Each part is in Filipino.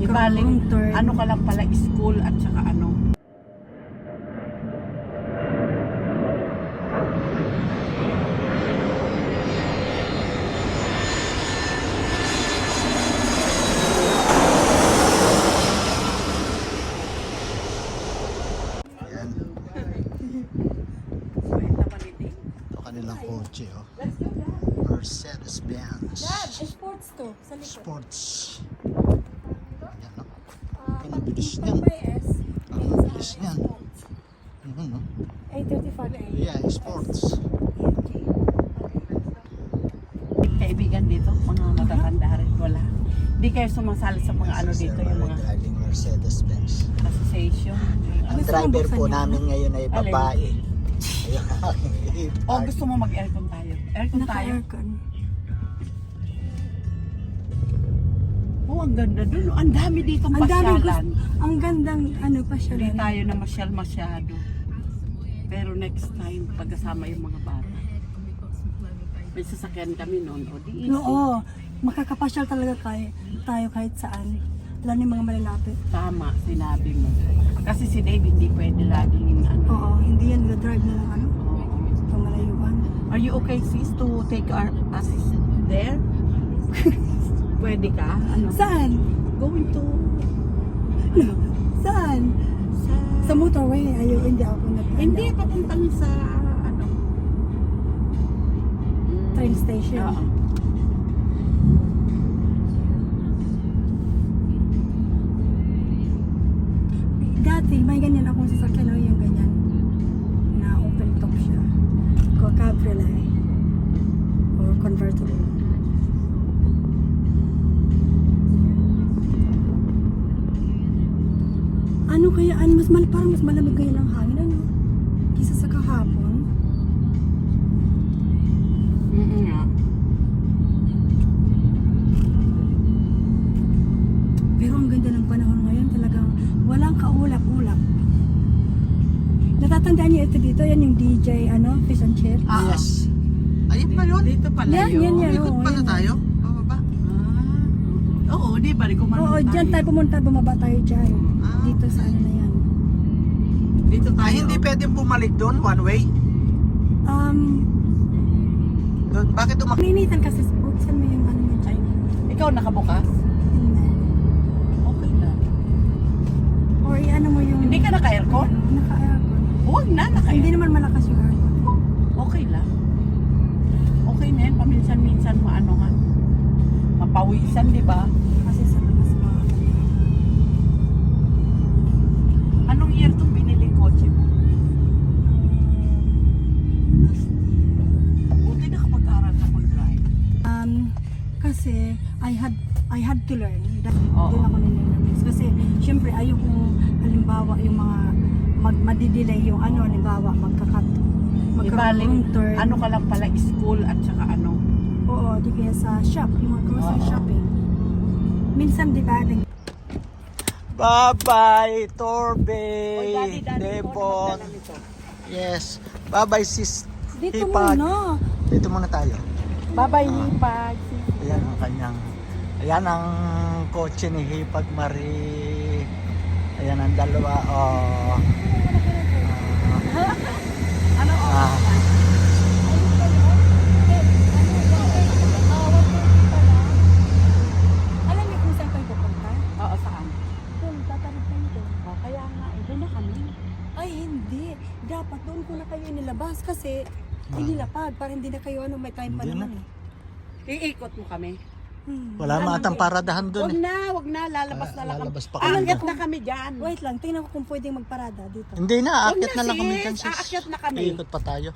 Ibaling, ano ka lang pala, school at saka ano. Kanilang kotse, oh. Mercedes-Benz. Dad, sports to. Sa likod. Sports. Ayan, oh. Ah, Ang bilis pag- niyan. pag may S, Ang is, sports. Ano, no? 835A. Yeah, sports. Kaibigan dito, mga matatanda rin, wala. Hindi kayo sumasali sa mga ano dito, yung mga driving Mercedes-Benz. association. Ang driver po namin ngayon ay babae. Ayun ang aking O gusto mo mag-aircon tayo? Aircon tayo? Naka-aircon. Oo, ang ganda dun. Ang dami dito Ang dami pasyalan. Ang gandang ano pa siya. Hindi lang. tayo na masyal masyado. Pero next time, pagkasama yung mga bata. May sasakyan kami noon. O di easy. Oo. Makakapasyal talaga kay, tayo kahit saan. Lalo na mga malalapit. Tama, sinabi mo. Kasi si Dave hindi pwede laging ano. Oo. Hindi yan drive na ng ano. Oo. Pamalayuan. Are you okay sis to take our, us there? pwede ka? Ano? Saan? Going to Saan? sa... Sa motorway. Ayaw, hindi ako nag Hindi, papuntang sa ano. Train station. Oo. Dati, may ganyan akong sasakyan o yung ganyan. Na open top siya. Cabriolet. Or convertible. Ano kaya, ano, mas mal, parang mas malamig ngayon ang hangin, ano? Kisa sa kahapon. Nga. Pero ang ganda ng panahon ngayon, talagang walang kaulap-ulap. Natatandaan niyo ito dito, yan yung DJ, ano, fish and chips. Ah, Yes. Ayun ba yun? Dito pala Yan, yun. yan, yan. Ikot pala yan. tayo? Pababa? Di ba? Di ko Oo, dyan tayo pumunta, bumaba tayo dyan. Ah, Dito sa ano na yan. Dito tayo. Ay, hindi pwedeng bumalik doon, one way. Um, Doon, bakit umak... ninitan kasi, buksan mo yung ano mo dyan. Ikaw nakabukas? Hindi. Okay lang. Or ano mo yung... Hindi ka naka-aircon? Naka-aircon. Huwag na, Hindi naka-aircon. naman malakas yung aircon. Okay lang. Okay na yan. Paminsan-minsan maano nga. Mapawisan, di ba? Kasi sa labas pa. Anong year itong biniling kotse mo? Buti nakapag-aral ka mag-drive. Um, kasi I had I had to learn. Dahil Oo. doon ako nilalamis. Kasi syempre ayoko halimbawa yung mga mag madidelay yung ano halimbawa magkakat Ibaling, magka-room tour. ano ka lang pala, school at saka ano. Oo, di kaya sa shop, yung mga grocery Oo. shopping. Minsan di ba, nag- Bye-bye, Torbe! Oy, daddy, daddy, ikaw na Devon! magdala nito. Yes. Bye-bye, sis. dito Hipag. muna. Dito muna tayo. Bye-bye, Ah. Hipag. Ayan ang kanyang... Ayan ang kotse ni Hipag Marie. Ayan ang dalawa. Oh. Para hindi na kayo ano, may time pa Hindi na. naman eh. Iikot mo kami. Hmm. wala Ano, matang paradahan Wag doon eh. na, wag na, lalabas Ah, na lang lalabas kami. pa kami Aakyat na kami dyan. Wait lang, tingnan ko kung pwedeng magparada dito. Hindi na, aakyat na, na lang kami dyan sis. Aakyat na kami. Iikot pa tayo.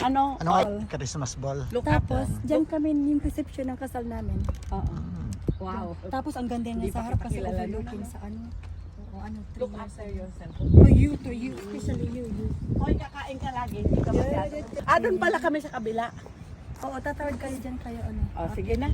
Ano? Ano nga, Christmas ball. look up. Tapos, dyan kami yung reception ng kasal namin. Oo. Wow. Tapos, ang ganda Hindi nga sa harap kita kasi kilala nun, overlooking ano? sa ano. O ano, Look tree. after yourself. Oh, you to you, especially you, you. Hoy, kakain ka lagi. Hindi ka masyado. Ah, doon pala kami sa kabila. Oo, tatawad kayo dyan kayo ano. Oh, sige na.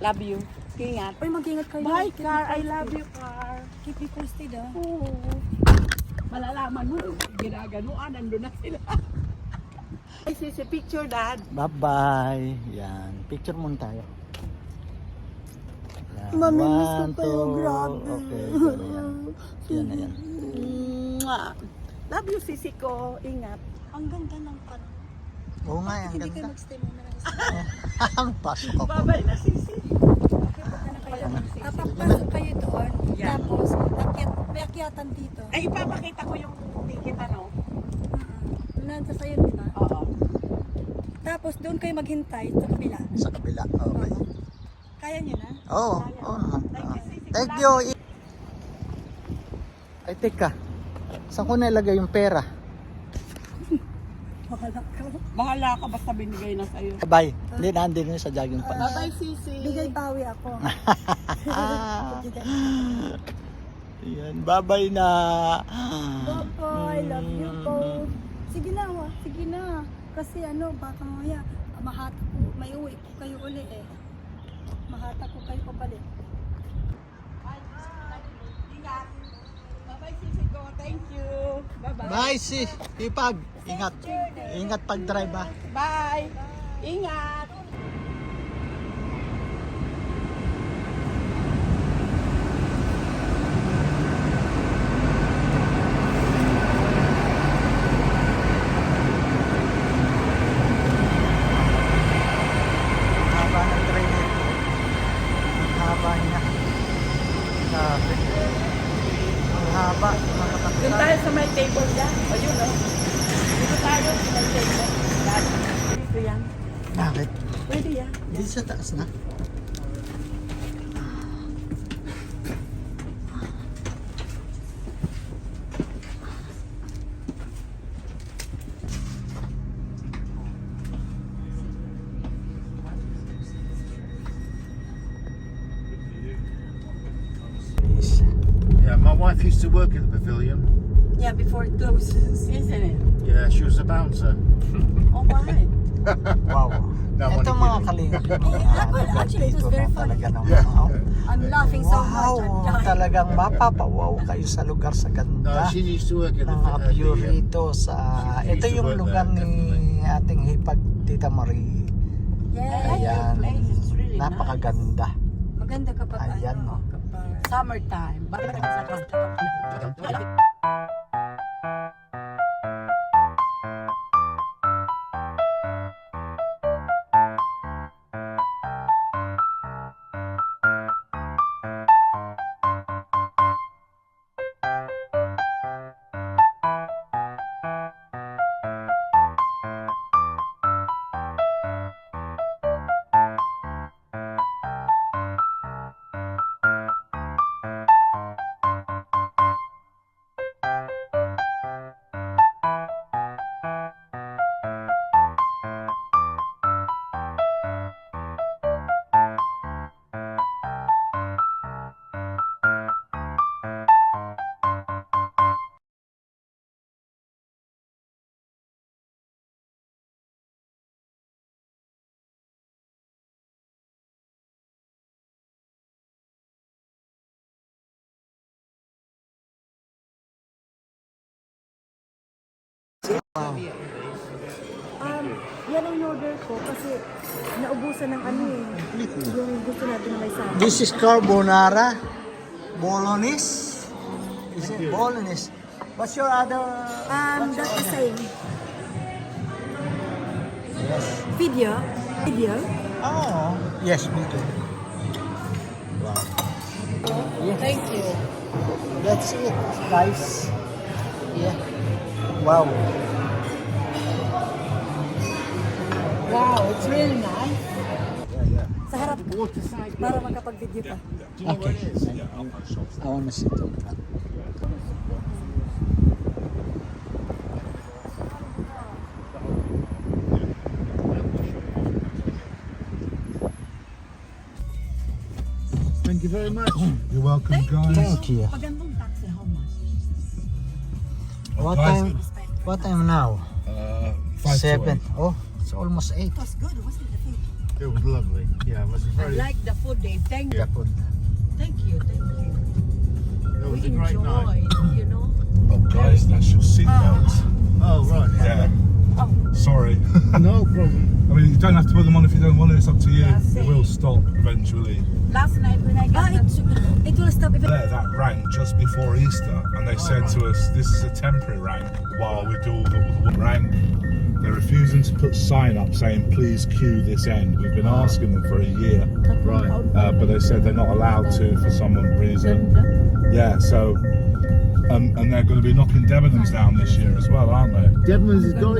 Love you. Ingat. Uy, mag-ingat kayo. Bye, car. I love you, car. Keep me posted ah. Oo. Malalaman mo, ginaganuan, nandun na sila. Ay, sisi, picture, dad. Bye-bye. Yan. Picture muna tayo. Mamimiss ko kayo, grabe. Okay, pero yan. Yan na yan. Mwah. Love you, sisi ko. Ingat. Ang ganda ng pan. Oo nga, ang Hindi kayo ganda. magstay muna ng isa. Ang pasok ako. Babay na, sisi. Papapasok kayo doon. Yan. Tapos, akyat, may akyatan dito. Ay, ipapakita ko yung ticket, ano? Mm-mm. Nandun sa'yo, di ba? Oo. Tapos, doon kayo maghintay sa kabila. Sa kabila. Okay. Kaya nyo na? Oo. Oo naman. Ah. Thank you. Ay, teka. Saan ko nilagay yung pera? Bahala ka. Bahala ka, basta binigay na sa'yo. Bye. Hindi, nandun yun sa jogging pants. Bye-bye, sisi. Bigay bawi ako. Ah, Bigay. yan. Bye-bye na. Bye-bye. Love you po. Sige na, wa. Sige na. Kasi ano, baka mamaya, mahata ko, may uwi ko kayo uli eh. Mahata ko kayo papalit. Ingat. Bye-bye, sisi ko. Thank you. Bye-bye. Bye, si. Ipag. Ingat. Ingat pag-drive ah. Bye. Ingat. Ang haba ng train nito. Ang haba niya. Sabi. Ang haba. Mga Doon tayo sa may table dyan. O yun, o. Dito tayo sa may table. Dito yan. Bakit? Pwede yan. Di sa taas na. Wife used to work at the pavilion. Yeah, before it closes. Isn't it? Yeah, she was a bouncer. Oh, why? Wow. No, Ito mga. Eh, mga actually, it was very funny. Yeah. wow. I'm laughing so Wow, much. I'm dying. talagang mapapawaw kayo sa lugar sa No, ganda. she used to work at the, ng mga at the view um, rito sa ito yung lugar there, ni ating hipag Tita Marie Yeah. ayan place really napakaganda Maganda kapag Ayan, ano, no. kapag... Summertime. Bakit Um, yan ang order ko kasi naubusan ng ano eh. Yung gusto natin na may sama. this is carbonara bolognese is it bolognese what's your other Um, that's the same. yes Video. Video. oh yes we do wow yeah. Thank you. that's it guys wow Wow, it's really nice. Sa harap ka. Para makapag-video ka. okay I want to sit on that Thank you very much. You're welcome, guys. thank you Magandang taxi, how much? what time what time now Uh, five to Seven. eight. Oh, it's almost eight. It was good, wasn't it? The food? It was lovely. Yeah, it was a I very. like the food, Dave. Thank you. Kapon. Thank you. Thank you. It was We a great night. enjoyed, you know. Oh, guys, that's your seatbelt. Oh right. Yeah. Oh. Sorry. no problem. I mean, you don't have to put them on if you don't want it. It's up to you. That's It it. will stop eventually. Last night when I got it, it will stop if There, that rang just before Easter, and they said to us, "This is a temporary rank while we do all the, all the rank." They're refusing to put sign up saying, "Please queue this end." We've been asking them for a year, Right. uh, but they said they're not allowed to for some reason. Yeah, so. Um, and they're going to be knocking Debenhams down this year as well, aren't they? Deadman's has got